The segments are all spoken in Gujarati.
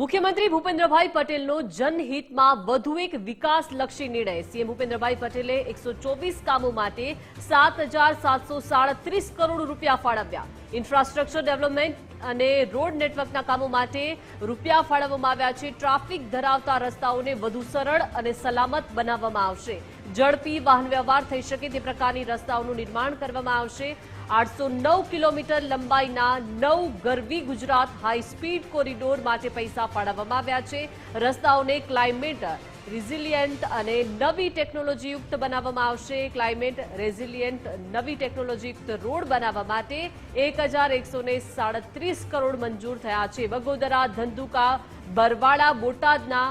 મુખ્યમંત્રી ભૂપેન્દ્રભાઈ પટેલનો જનહિતમાં વધુ એક વિકાસલક્ષી નિર્ણય. સીએમ ભૂપેન્દ્રભાઈ પટેલે એકસો કામો માટે સાત કરોડ રૂપિયા ફાળવ્યા. ઇન્ફ્રાસ્ટ્રક્ચર ડેવલપમેન્ટ અને રોડ નેટવર્કના કામો માટે રૂપિયા ફાળવવામાં આવ્યા છે. ટ્રાફિક ધરાવતા રસ્તાઓને વધુ સરળ અને સલામત બનાવવામાં આવશે. ઝડપી વાહન વ્યવહાર થઈ શકે તે પ્રકારની રસ્તાઓનું નિર્માણ કરવામાં આવશે. આઠસો નવ કિલોમીટર લંબાઈના નવ Garvi Gujarat high speed corridor માટે પૈસા ફાળવવામાં આવ્યા છે. રસ્તાઓને ક્લાઇમેટ રિઝિલિયન્ટ અને નવી ટેકનોલોજીયુક્ત બનાવવામાં આવશે. ક્લાઇમેટ રેઝિલિયન્ટ, નવી ટેકનોલોજીયુક્ત રોડ બનાવવા માટે એક કરોડ મંજૂર થયા છે. વગોદરા ધંધુકા બરવાડા બોટાદના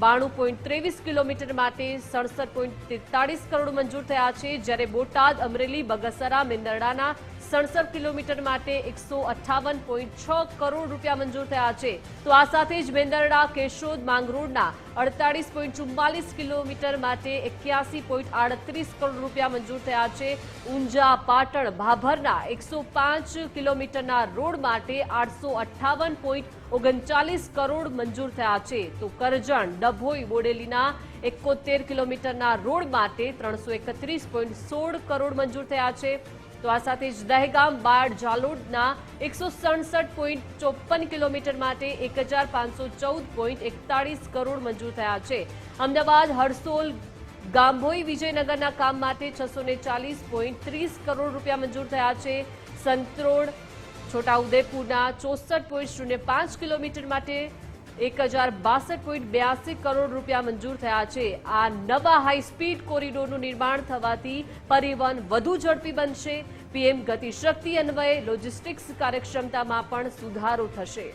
બાણું પોઈન્ટ ત્રેવીસ કિલોમીટર માટે સડસઠ પોઈન્ટ તેતાળીસ કરોડ મંજૂર થયા છે, જ્યારે બોટાદ, અમરેલી, બગસરા, મેંદરડાના સડસઠ કિલોમીટર માટે એકસો અઠ્ઠાવન પોઈન્ટ છ કરોડ રૂપિયા મંજૂર થયા છે. તો આ સાથે જ મેંદરડા, કેશોદ, માંગરોળના અડતાળીસ પોઈન્ટ ચુમ્માલીસ કિલોમીટર માટે એક્યાસી પોઈન્ટ આડત્રીસ કરોડ રૂપિયા મંજૂર થયા છે. ઊંઝા, પાટણ, ભાભરના એકસો પાંચ કિલોમીટરના રોડ માટે આઠસો અઠ્ઠાવન પોઈન્ટ ઓગણચાલીસ કરોડ મંજૂર થયા છે. તો કરજણ, ડભોઈ, બોડેલીના એકોતેર કિલોમીટરના રોડ માટે ત્રણસો એકત્રીસ પોઈન્ટ સોળ કરોડ મંજૂર થયા છે. તો આ સાથે જ દહેગામ બાળ જાલોડના એકસો સડસઠ પોઈન્ટ ચોપન કિલોમીટર માટે એક હજાર પાંચસો ચૌદ પોઈન્ટ એકતાળીસ કરોડ મંજૂર થયા છે. અમદાવાદ, હરસોલ, ગાંભોઈ, વિજયનગરના કામ માટે છસો ચાલીસ પોઈન્ટ ત્રીસ કરોડ રૂપિયા મંજૂર થયા છે. સંતરોડ છોટાઉદેપુરના ચોસઠ પોઈન્ટ શૂન્ય પાંચ કિલોમીટર માટે એક હજાર બાસઠ પોઈન્ટ બ્યાસી કરોડ રૂપિયા મંજૂર થયા છે. આ નવા હાઈ સ્પીડ કોરિડોરનું નિર્માણ થવાથી પરિવહન વધુ ઝડપી બનશે. પીએમ ગતિશક્તિ અન્વયે લોજિસ્ટિક્સ કાર્યક્ષમતામાં પણ સુધારો થશે.